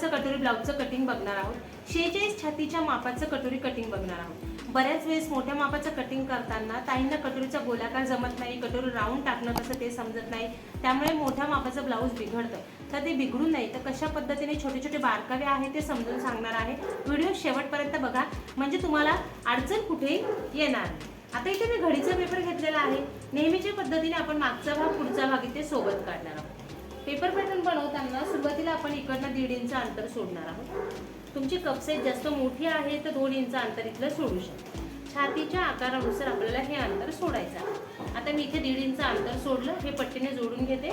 मापाचं कटोरी ब्लाऊजचं कटिंग बघणार आहोत. शेहेचाळीस छातीच्या मापाचं कटोरी कटिंग बघणार आहोत. बऱ्याच वेळेस मोठ्या मापाचं कटिंग करताना ताईंना कटोरीचा गोलाकार जमत नाही कटोरी राऊंड टाकणं कसं ते समजत नाही. त्यामुळे मोठ्या मापाचं ब्लाऊज बिघडतं. तर ते बिघडू नये तर कशा पद्धतीने छोटे छोटे बारकावे आहे ते समजून सांगणार आहे. व्हिडिओ शेवटपर्यंत बघा. म्हणजे तुम्हाला अडचण कुठे येणार आता इथे मी घडीचा पेपर घेतलेला आहे. नेहमीच्या पद्धतीने आपण मागचा भाग पुढचा भाग इथे सोबत काढणार आहोत. पेपर पॅटर्न बनवताना सुरुवातीला आपण इकडनं दीड इंच अंतर सोडणार आहोत. तुमची कप साईज जास्त मोठी आहे तर दोन इंच अंतर इथलं सोडू शकता. छातीच्या आकारानुसार आपल्याला हे अंतर सोडायचं आहे. आता मी इथे दीड इंच अंतर सोडलं हे पट्टीने जोडून घेते.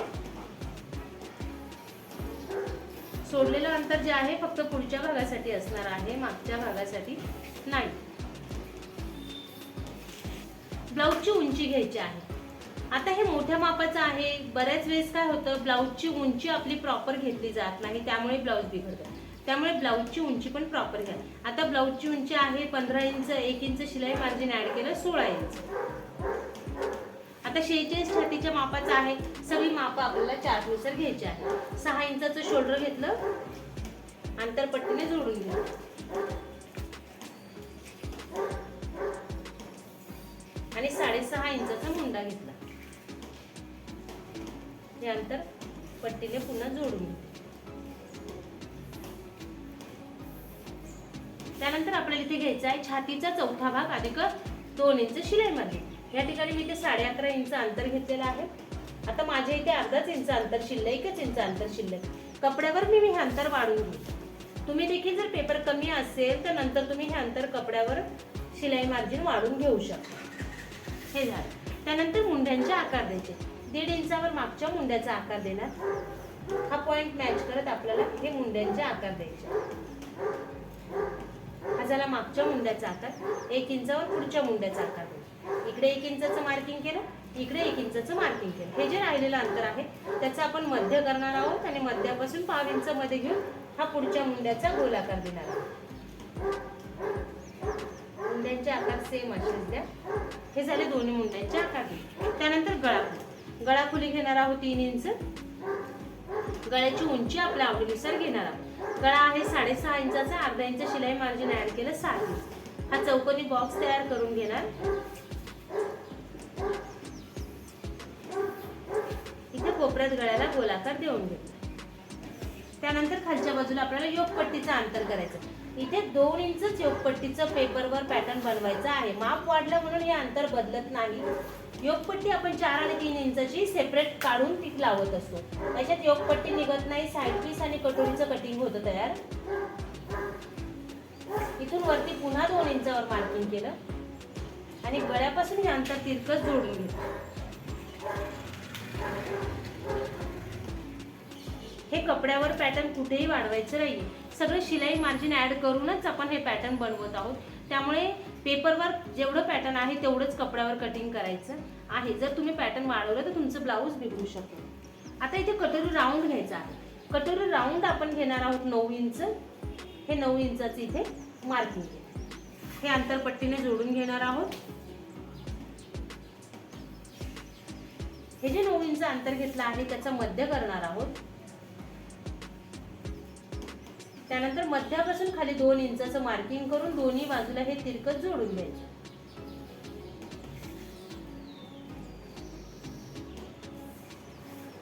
सोडलेलं अंतर जे आहे फक्त पुढच्या भागासाठी असणार आहे मागच्या भागासाठी नाही. ब्लाऊजची उंची घ्यायची आहे. आता हे मोठ्या मापाचं आहे. बऱ्याच वेळेस काय होतं ब्लाऊजची उंची आपली प्रॉपर घेतली जात नाही त्यामुळे ब्लाऊज बिघडतं. त्यामुळे ब्लाऊजची उंची पण प्रॉपर घ्या. आता ब्लाऊजची उंची आहे पंधरा इंच एक इंच शिलाई मार्जिन ऍड केलं सोळा इंच. आता शेहेचाळीस छातीच्या मापाचं आहे. सगळी मापं आपल्याला चार्टनुसार घ्यायची आहे सहा इंचाचं शोल्डर घेतलं आंतरपट्टीने जोडून घेतलं. आणि साडेसहा इंचाचा मुंडा घेतला. हे अंतर पट्टीने पुन्हा जोडून त्यानंतर आपल्याला इथे घ्यायचा आहे छातीचा चौथा भाग अधिक दोन इंच शिलाई मध्ये या ठिकाणी मी इथे साडे अकरा इंच अंतर घेतलेलं आहे. आता माझ्या इथे अर्धाच इंच अंतर शिल्लक एकच इंच अंतर शिल्लक. कपड्यावर मी हे अंतर वाढून घेते. तुम्ही देखील जर पेपर कमी असेल तर नंतर तुम्ही हे अंतर कपड्यावर शिलाई मार्जिन वाढून घेऊ शकता. हे झालं. त्यानंतर मुंड्यांचे आकार द्यायचे. दीड इंचावर मागच्या मुंड्याचा आकार देणार. हा पॉइंट मॅच करत आपल्याला हे मुंड्यांचे आकार द्यायचे. हा झाला मागच्या मुंड्याचा आकार. एक इंचावर पुढच्या मुंड्याचा आकार द्यायचा. इकडे एक इंचाचं मार्किंग केलं इकडे एक इंचाचं मार्किंग केलं. हे जे राहिलेलं अंतर आहे त्याचं आपण मध्य करणार आहोत आणि मध्यापासून पाव इंच मध्ये घेऊन हा पुढच्या मुंड्याचा गोलाकार देणार आहोत. मुंड्यांचे आकार सेम असेल द्या. हे झाले दोन्ही मुंड्यांचे आकार. दिले त्यानंतर गळा गळाखोली घेणार आहोत तीन इंच. गळ्याची उंची आपल्या आवडीनुसार घेणार आहोत. गळा आहे साडेसहा इंचाचा अर्धा इंच शिलाई मार्जिन ऍड केलं सात इंच. हा चौकोनी बॉक्स तयार करून घेणार. इथे कोपऱ्यात गळ्याला गोलाकार देऊन घेणार त्यानंतर खालच्या बाजूला आपल्याला योगपट्टीचं अंतर करायचं. इथे दोन इंचच योगपट्टीचं पेपरवर पॅटर्न बनवायचं आहे. माप वाढलं म्हणून हे अंतर बदलत नाही. योगपट्टी आपण चार आणि तीन इंचाची सेपरेट काढून ती लावत असतो. त्याच्यात योगपट्टी निघत नाही. साईड पीस आणि कटोरीचं कटिंग होतं तयार. इथून वरती पुन्हा दोन इंचावर मार्किंग केलं. आणि गळ्यापासून हे अंतर तिरकस जोडून घेतलं. हे कपड्यावर पॅटर्न कुठेही वाढवायचं नाही सगळं शिलाई मार्जिन ऍड करूनच आपण हे पॅटर्न बनवत आहोत. त्यामुळे पेपरवर जेवढं पॅटर्न आहे तेवढंच कपड्यावर कटिंग करायचं आहे. जर तुम्ही पॅटर्न वाढवलं तर तुमचं ब्लाऊज बिघडू शकतो. आता इथे कटोरी राऊंड घ्यायचा आहे. कटोरी राऊंड आपण घेणार आहोत नऊ इंच. हे नऊ इंचाचं इथे मार्किंग हे अंतरपट्टीने जोडून घेणार आहोत. हे जे नऊ इंच अंतर घेतलं आहे त्याचा मध्य करणार आहोत. त्यानंतर मध्यापासून खाली दोन इंचाचं मार्किंग करून दोन्ही बाजूला हे तिरकत जोडून द्यायचे.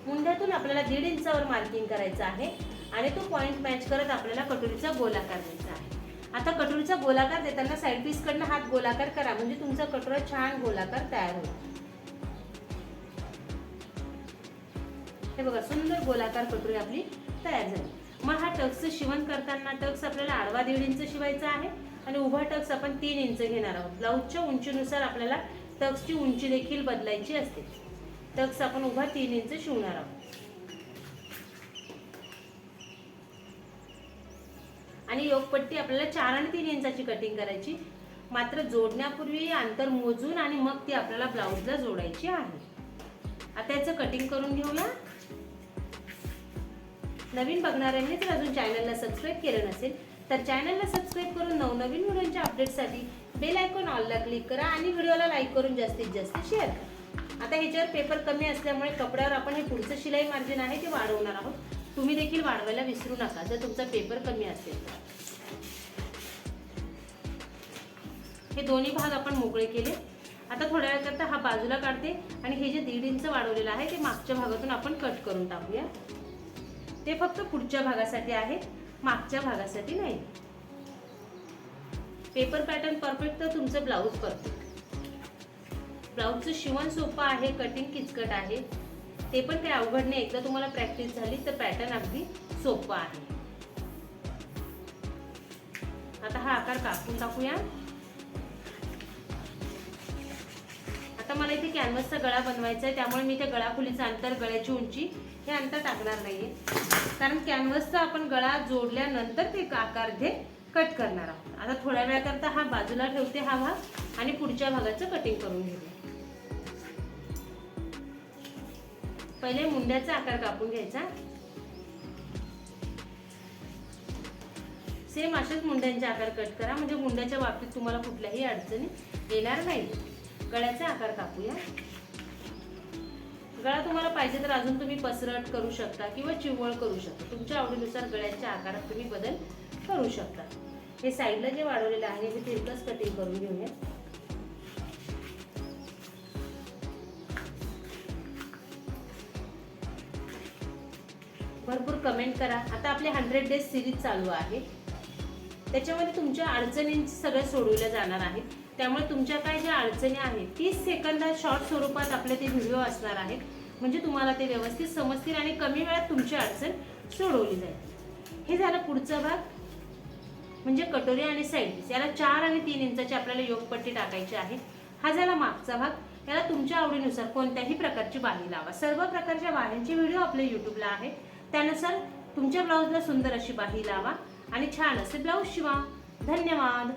मुंड्यातून आपल्याला दीड इंचावर मार्किंग करायचं आहे आणि तो पॉइंट मॅच करत आपल्याला कटोरीचा गोलाकार द्यायचा आहे. आता कटोरीचा गोलाकार देताना साईड पीस कडनं हात गोलाकार करा म्हणजे तुमचा कटोरा छान गोलाकार तयार होईल. हे बघा सुंदर गोलाकार कटोरी आपली तयार झाली. मग हा टक्स शिवण करताना टक्स आपल्याला आडवा दीड इंच शिवायचा आहे आणि उभा टक्स आपण तीन इंच घेणार आहोत. ब्लाऊजच्या उंचीनुसार आपल्याला टक्सची उंची देखील बदलायची असते. टक्स आपण उभा तीन इंच शिवणार आहोत. आणि योगपट्टी आपल्याला चार आणि तीन इंचाची कटिंग करायची. मात्र जोडण्यापूर्वी अंतर मोजून आणि मग ती आपल्याला ब्लाऊजला जोडायची आहे. आता याचं कटिंग करून घेऊया. नवीन बघणाऱ्यांनी जर अजून चॅनलला सबस्क्राईब केलं नसेल तर चॅनलला सबस्क्राईब करून नवनवीन व्हिडिओच्या अपडेटसाठी बेल आयकॉन ऑलला क्लिक करा आणि व्हिडिओला लाईक करून जास्तीत जास्त शेअर करा. आता ह्याच्यावर पेपर कमी असल्यामुळे कपड्यावर आपण हे पुढचं शिलाई मार्जिन आहे ते वाढवणार आहोत. तुम्ही देखील वाढवायला विसरू नका जर तुमचा पेपर कमी असेल तर. हे दोन्ही भाग आपण मोकळे केले. आता थोड्या वेळाकरता हा बाजूला काढते आणि हे जे दीड इंच वाढवलेलं आहे ते मागच्या भागातून आपण कट करून टाकूया. ते फक्त पुढच्या भागासाठी आहे मागच्या भागासाठी नाही. पेपर पॅटर्न परफेक्ट तर तुमचं ब्लाऊज परफेक्ट ब्लाऊजचं शिवण सोपं आहे कटिंग किचकट आहे. ते पण काही अवघड नाही. एकदा तुम्हाला प्रॅक्टिस झाली तर पॅटर्न अगदी सोपं आहे. आता हा आकार कापून टाकूया. आता मला इथे कॅनव्हसचा गळा बनवायचा आहे त्यामुळे मी त्या गळाखोलीचं अंतर गळ्याची उंची हे अंतर टाकणार नाहीये. कारण कॅनव्हसचा आपण गळा जोडल्यानंतर ते आकार घे कट करणार आहोत. आता थोड्या वेळाकरता हा बाजूला ठेवते हा भाग आणि पुढच्या भागाचं कटिंग करून घेते. पहिले मुंड्याचा आकार कापून घ्यायचा. सेम अशाच मुंड्यांचे आकार कट करा म्हणजे मुंड्याच्या बाबतीत तुम्हाला कुठल्याही अडचणी येणार नाही गळ्याचा आकार कापूया. गळा तुम्हाला पाहिजे तर अजून तुम्ही पसरट करू शकता किंवा चिवळ करू शकता. तुमच्या आवडीनुसार गळ्याच्या आकारात तुम्ही बदल करू शकता. हे साईडला जे वाढवलेलं आहे हे तिरकस कटिंग करून घेऊया. भरपूर कमेंट करा. आता आपले हंड्रेड डेज सिरीज चालू आहे. त्याच्यामध्ये तुमच्या अडचणींची सगळं सोडवल्या जाणार आहेत त्यामुळे तुमच्या काय ज्या अडचणी आहेत तीस सेकंदात शॉर्ट स्वरूपात आपले ते व्हिडिओ असणार आहेत. म्हणजे तुम्हाला ते व्यवस्थित समजतील आणि कमी वेळात तुमची अडचण सोडवली जाईल. हे झालं पुढचा भाग. म्हणजे कटोरी आणि साईड पीस याला चार आणि तीन इंचाची आपल्याला योगपट्टी टाकायची आहे. हा झाला मागचा भाग. याला तुमच्या आवडीनुसार कोणत्याही प्रकारची बाही लावा. सर्व प्रकारच्या बाह्यांचे व्हिडिओ आपल्या यूट्यूबला आहे. त्यानुसार तुमच्या ब्लाऊजला सुंदर अशी बाही लावा आणि छान असे ब्लाऊज शिवा. धन्यवाद.